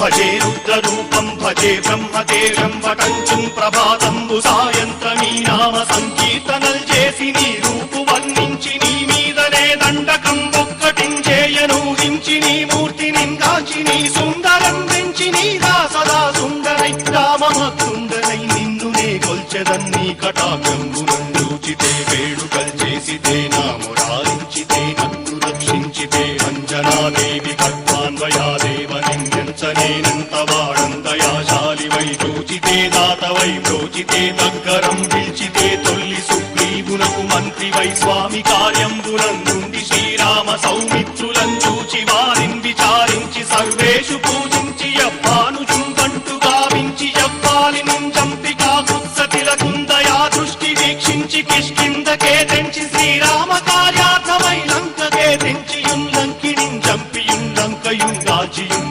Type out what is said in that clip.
భజే రుద్రరూపం భజే బ్రహ్మదేవం వటంచుం ప్రభాతంబు సాయంత్రమీ నామ సంకీర్తనల్ చేసి నీ రూపు వర్ణించి నీ మీదనే దండకం ఒక్కటించేయనూహించి నీ మూర్తి కాచి నీ సుందరం పెంచి నీ దాసదా సుందరై రామమత్సుందరై నిన్నునే కొల్చెదన్నీ కటాక్షంబునందూచితే వేడుకల్ చేసితే నామురాలించితే నేనంత వాడంత యాశాలివై దోచితే దాతవై దోచితే దగ్గరం పిలిచితే తొల్లి సుగ్రీవునకు మంత్రివై స్వామి కార్యంబునందుండి శ్రీరామ సౌమిత్రులం చూచి వారిని విచారించి సర్వేషు పూజించి అప్పాను చుంబంటు గావించి అప్పాలి నుంచంపి కాకుత్స తిలకుందయా దృష్టి వీక్షించి కిష్కిందకే తెంచి శ్రీరామ కార్యార్థమై లంకకే తెంచి యుల్లంకిణిం చంపి యుల్లంకయుం దాచియుం